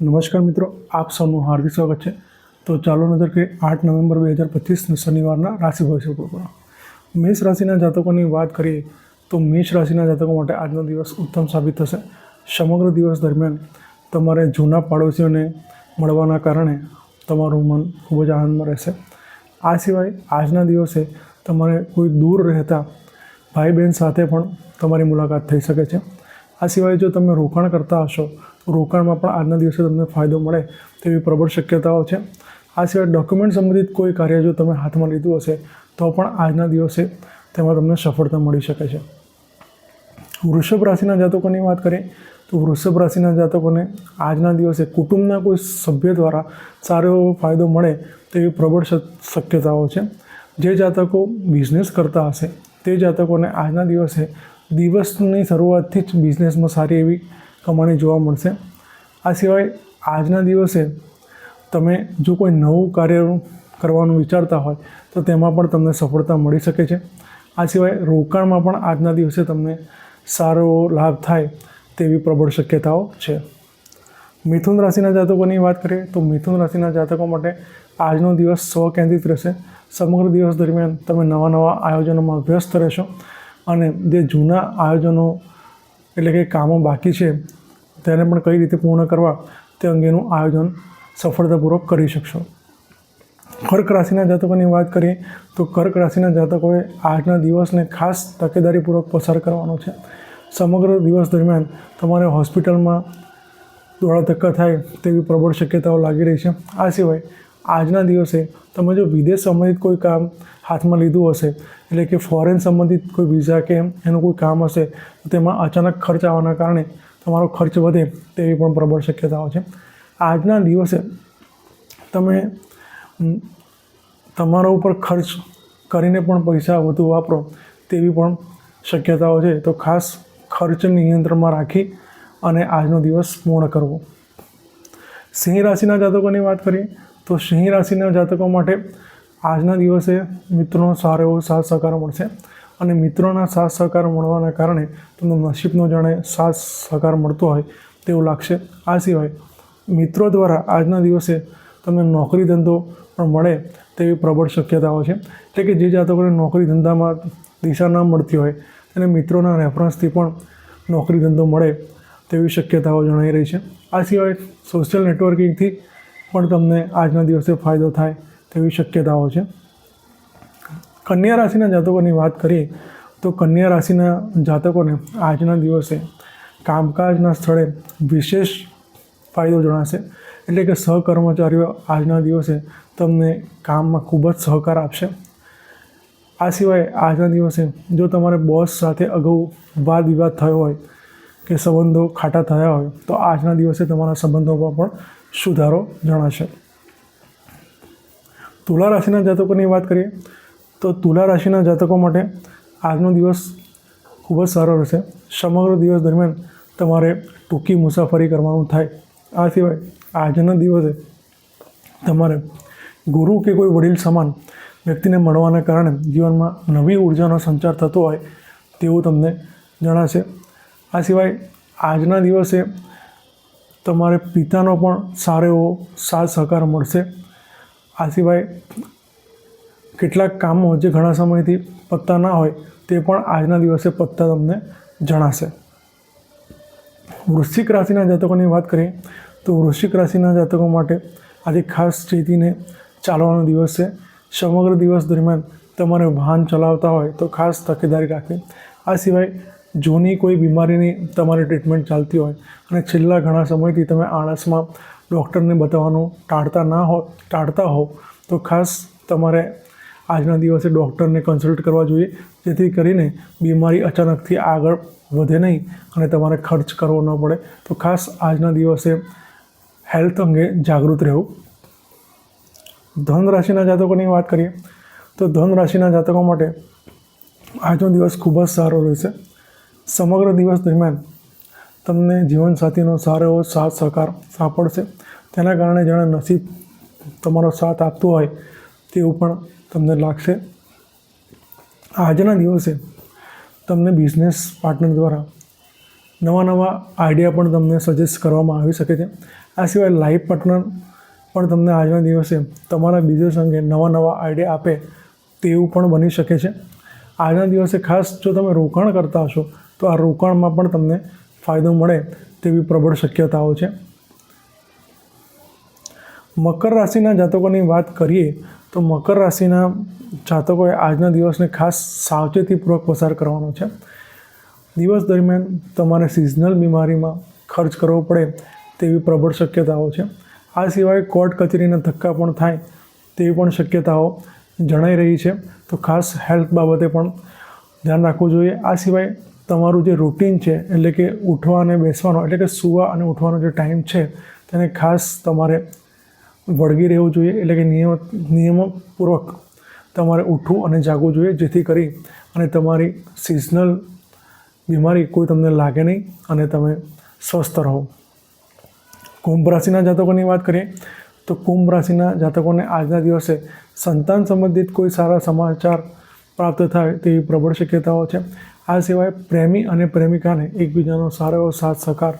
નમસ્કાર મિત્રો, આપ સૌનું હાર્દિક સ્વાગત છે. તો ચાલો નજર કે આઠ નવેમ્બર બે હજાર પચીસ શનિવારના રાશિ ભવિષ્ય પર મેષ રાશિના જાતકોની વાત કરીએ તો મેષ રાશિના જાતકો માટે આજનો દિવસ ઉત્તમ સાબિત થશે. સમગ્ર દિવસ દરમિયાન તમારે જૂના પાડોશીઓને મળવાના કારણે તમારું મન ખૂબ જ આનંદમાં રહેશે. આ સિવાય આજના દિવસે તમારે કોઈ દૂર રહેતા ભાઈ બહેન સાથે પણ તમારી મુલાકાત થઈ શકે છે. આ સિવાય જો તમે રોકાણ કરતા હશો, રોકાણમાં પણ આજના દિવસે તમને ફાયદો મળે તેવી પ્રબળ શક્યતાઓ છે. આ સિવાય ડોક્યુમેન્ટ સંબંધિત કોઈ કાર્ય જો તમે હાથમાં લીધું હશે, તો પણ આજના દિવસે તેમાં તમને સફળતા મળી શકે છે. વૃષભ રાશિના જાતકોની વાત કરીએ, તો વૃષભ રાશિના જાતકોને આજના દિવસે કુટુંબના કોઈ સભ્ય દ્વારા સારો એવો ફાયદો મળે તેવી પ્રબળ શક- શક્યતાઓ છે. જે જાતકો બિઝનેસ કરતા હશે, તે જાતકોને આજના દિવસે દિવસની શરૂઆતથી જ બિઝનેસમાં સારી એવી કમાણી જોવા મળશે. આ સિવાય આજના દિવસે તમે જો કોઈ નવું કાર્ય કરવાનું વિચારતા હોય, તો તેમાં પણ તમને સફળતા મળી શકે છે. આ સિવાય રોકાણમાં પણ આજના દિવસે તમને સારો લાભ થાય તેવી પ્રબળ શક્યતાઓ છે. મિથુન રાશિના જાતકોની વાત કરીએ, તો મિથુન રાશિના જાતકો માટે આજનો દિવસ સ્વકેન્દ્રિત રહેશે. સમગ્ર દિવસ દરમિયાન તમે નવા નવા આયોજનોમાં વ્યસ્ત રહેશો. અને જે જૂના આયોજનો એટલે કે કામો બાકી છે, તેને પણ કઈ રીતે પૂર્ણ કરવા તે અંગેનું આયોજન સફળતાપૂર્વક કરી શકશો. કર્ક રાશિના જાતકોની વાત કરીએ, તો કર્ક રાશિના જાતકોએ આજના દિવસને ખાસ તકેદારીપૂર્વક પસાર કરવાનો છે. સમગ્ર દિવસ દરમિયાન તમારે હોસ્પિટલમાં દોડા ધક્કા થાય તેવી પ્રબળ શક્યતાઓ લાગી રહી છે. આ સિવાય આજના દિવસે તમે જો વિદેશ સંબંધિત કોઈ કામ હાથમાં લીધું હશે એટલે કે ફોરેન સંબંધિત કોઈ વિઝા કે એનું કોઈ કામ હશે, તો તેમાં અચાનક ખર્ચ આવવાના કારણે તમારો ખર્ચ વધે તેવી પણ પ્રબળ શક્યતાઓ છે. આજના દિવસે તમે તમારા ઉપર ખર્ચ કરીને પણ પૈસા વધુ વાપરો તેવી પણ શક્યતાઓ છે. તો ખાસ ખર્ચ નિયંત્રણમાં રાખી અને આજનો દિવસ પૂર્ણ કરવો. સિંહ રાશિના જાતકોની વાત કરીએ, તો સિંહ રાશિના જાતકો માટે આજના દિવસે મિત્રોનો સારો એવો સાથ સહકાર મળશે અને મિત્રોના સાથ સહકાર મળવાના કારણે તમને નસીબનો જાણે સાથ સહકાર મળતો હોય તેવું લાગશે. આ સિવાય મિત્રો દ્વારા આજના દિવસે તમને નોકરી ધંધો પણ મળે તેવી પ્રબળ શક્યતાઓ છે. એટલે કે જે જાતકોને નોકરી ધંધામાં દિશા ન મળતી હોય તેને મિત્રોના રેફરન્સથી પણ નોકરી ધંધો મળે તેવી શક્યતાઓ જણાઈ રહી છે. આ સિવાય સોશિયલ નેટવર્કિંગથી પણ તમને આજના દિવસે ફાયદો થાય તેવી શક્યતાઓ છે. કન્યા રાશિના જાતકોની વાત કરીએ તો કન્યા રાશિના જાતકોને આજના દિવસે કામકાજના સ્થળે વિશેષ ફાયદો જણાશે. એટલે કે સહકર્મચારીઓ આજના દિવસે તમને કામમાં ખૂબ જ સહકાર આપશે. આ સિવાય આજના દિવસે જો તમારે બોસ સાથે અગાઉ વાદ વિવાદ થયો હોય કે સંબંધો ખાટા થયા હોય તો આજના દિવસે તમારા સંબંધોમાં પણ સુધારો જણાશે. તુલા રાશિના જાતકોની વાત કરીએ, તો તુલા રાશિના જાતકો માટે આજનો દિવસ ખૂબ જ સારો રહેશે. સમગ્ર દિવસ દરમિયાન તમારે ટૂંકી મુસાફરી કરવાનું થાય. આ સિવાય આજના દિવસે તમારે ગુરુ કે કોઈ વડીલ સમાન વ્યક્તિને મળવાના કારણે જીવનમાં નવી ઉર્જાનો સંચાર થતો હોય તેવું તમને જણાશે. આ સિવાય આજના દિવસે તમારે પિતાનો પણ સારો એવો સાથ સહકાર મળશે. આ સિવાય કેટલાક કામો જે ઘણા સમયથી પત્તા ના હોય તે પણ આજના દિવસે પત્તા તમને જણાશે. વૃશ્ચિક રાશિના જાતકોની વાત કરીએ તો વૃશ્ચિક રાશિના જાતકો માટે આજે ખાસ સ્થિતિને ચાલવાનો દિવસ છે સમગ્ર દિવસ દરમિયાન તમારે વાહન ચલાવતા હોય તો ખાસ તકેદારી રાખવી. આ સિવાય જૂની કોઈ બીમારીની તમારી ટ્રીટમેન્ટ ચાલતી હોય અને છેલ્લા ઘણા સમયથી તમે આળસમાં ડૉક્ટરને બતાવવાનું ટાળતા ના હો, ટાળતા હો તો ખાસ તમારે આજના દિવસે ડૉક્ટરને કન્સલ્ટ કરવા જોઈએ, જેથી કરીને બીમારી અચાનકથી આગળ વધે નહીં અને તમારે ખર્ચ કરવો ન પડે. તો ખાસ આજના દિવસે હેલ્થ અંગે જાગૃત રહેવું. ધન રાશિના જાતકોની વાત કરીએ, તો ધન રાશિના જાતકો માટે આજનો દિવસ ખૂબ જ સારો રહેશે. સમગ્ર દિવસ દરમિયાન તમને જીવનસાથીનો સારો એવો સાથ સહકાર સાંપડશે. તેના કારણે જાણે નસીબ તમારો સાથ આપતું હોય તેવું પણ તમને લાગશે. આજના દિવસે તમને બિઝનેસ પાર્ટનર દ્વારા નવા નવા આઈડિયા પણ તમને સજેસ્ટ કરવામાં આવી શકે છે. આ સિવાય લાઈફ પાર્ટનર પણ તમને આજના દિવસે તમારા બિઝનેસ અંગે નવા નવા આઈડિયા આપે તેવું પણ બની શકે છે. આજના દિવસે ખાસ જો તમે રોકાણ કરતા હશો તો આ રોકાણમાં પણ તમને ફાયદો મળે તેવી પ્રબળ શક્યતાઓ છે. મકર રાશિના જાતકોની વાત કરીએ તો મકર રાશિના જાતકોએ આજના દિવસને ખાસ સાવચેતીપૂર્વક પસાર કરવાનો છે. દિવસ દરમિયાન તમારે સિઝનલ બીમારીમાં ખર્ચ કરવો પડે તેવી પ્રબળ શક્યતાઓ છે. આ સિવાય કોર્ટ કચેરીના ધક્કા પણ થાય તેવી પણ શક્યતાઓ જણાઈ રહી છે. તો ખાસ હેલ્થ બાબતે પણ ધ્યાન રાખવું જોઈએ. આ સિવાય તમારું જે રૂટીન છે, એટલે કે ઉઠવા અને બેસવાનો, એટલે કે સૂવા અને ઉઠવાનો જે ટાઈમ છે, તેને ખાસ તમારે વળગી રહેવું જોઈએ, એટલે કે નિયમ, નિયમપૂર્વક તમારે ઉઠવું અને જાગવું જોઈએ, જેથી કરી અને તમારી સિઝનલ બીમારી કોઈ તમને લાગે નહીં અને તમે સ્વસ્થ રહો. કુંભ રાશિના જાતકોની વાત કરીએ, તો કુંભ રાશિના જાતકોને આજના દિવસે સંતાન સંબંધિત કોઈ સારા સમાચાર પ્રાપ્ત થાય તેવી પ્રબળ શક્યતાઓ છે. આ સિવાય પ્રેમી અને પ્રેમિકાને એકબીજાનો સારો એવો સાથ સહકાર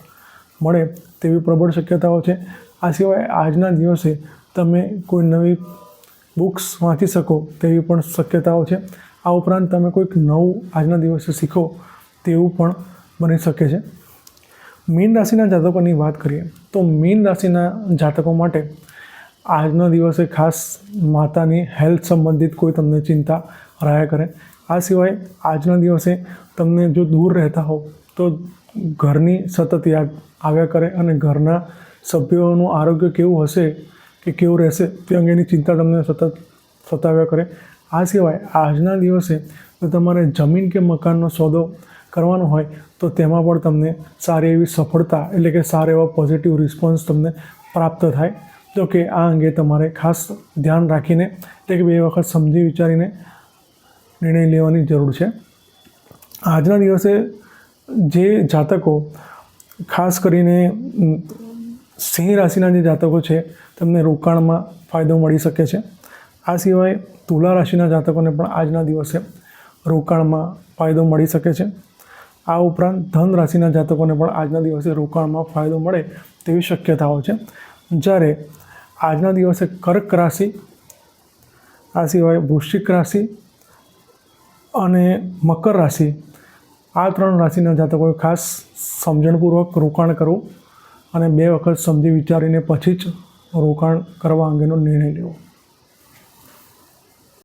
મળે તેવી પ્રબળ શક્યતાઓ છે. આ સિવાય આજના દિવસે તમે કોઈ નવી બુક્સ વાંચી શકો તેવી પણ શક્યતાઓ છે. આ ઉપરાંત તમે કોઈક નવું આજના દિવસે શીખો તેવું પણ બની શકે છે. મીન રાશિના જાતકોની વાત કરીએ તો મીન રાશિના જાતકો માટે આજના દિવસે ખાસ માતાની હેલ્થ સંબંધિત કોઈ તમને ચિંતા રહ્યા કરે આ સિવાય આજના દિવસે તમને જો દૂર રહેતા હો તો ઘરની સતત યાદ આવ્યા કરે અને ઘરના સભ્યોનું આરોગ્ય કેવું હશે કે કેવું રહેશે તે અંગેની ચિંતા તમને સતત સતાવ્યા કરે. આ સિવાય આજના દિવસે જો તમારે જમીન કે મકાનનો સોદો કરવાનો હોય, તો તેમાં પણ તમને સારી એવી સફળતા એટલે કે સારા એવા પોઝિટિવ રિસ્પોન્સ તમને પ્રાપ્ત થાય. તો કે આ અંગે તમારે ખાસ ધ્યાન રાખીને એટલે કે બે વખત સમજી વિચારીને નિર્ણય લેવાની જરૂર છે. આજના દિવસે જે જાતકો, ખાસ કરીને સિંહ રાશિના જે જાતકો છે, તેમને રોકાણમાં ફાયદો મળી શકે છે. આ સિવાય તુલા રાશિના જાતકોને પણ આજના દિવસે રોકાણમાં ફાયદો મળી શકે છે. આ ઉપરાંત ધન રાશિના જાતકોને પણ આજના દિવસે રોકાણમાં ફાયદો મળે તેવી શક્યતાઓ છે. જ્યારે આજના દિવસે કર્ક રાશિ, આ સિવાય વૃશ્ચિક રાશિ અને મકર રાશિ. આ ત્રણ રાશિના જાતકોએ ખાસ સમજણપૂર્વક રોકાણ કરવું અને બે વખત સમજી વિચારીને પછી જ રોકાણ કરવા અંગેનો નિર્ણય લેવો.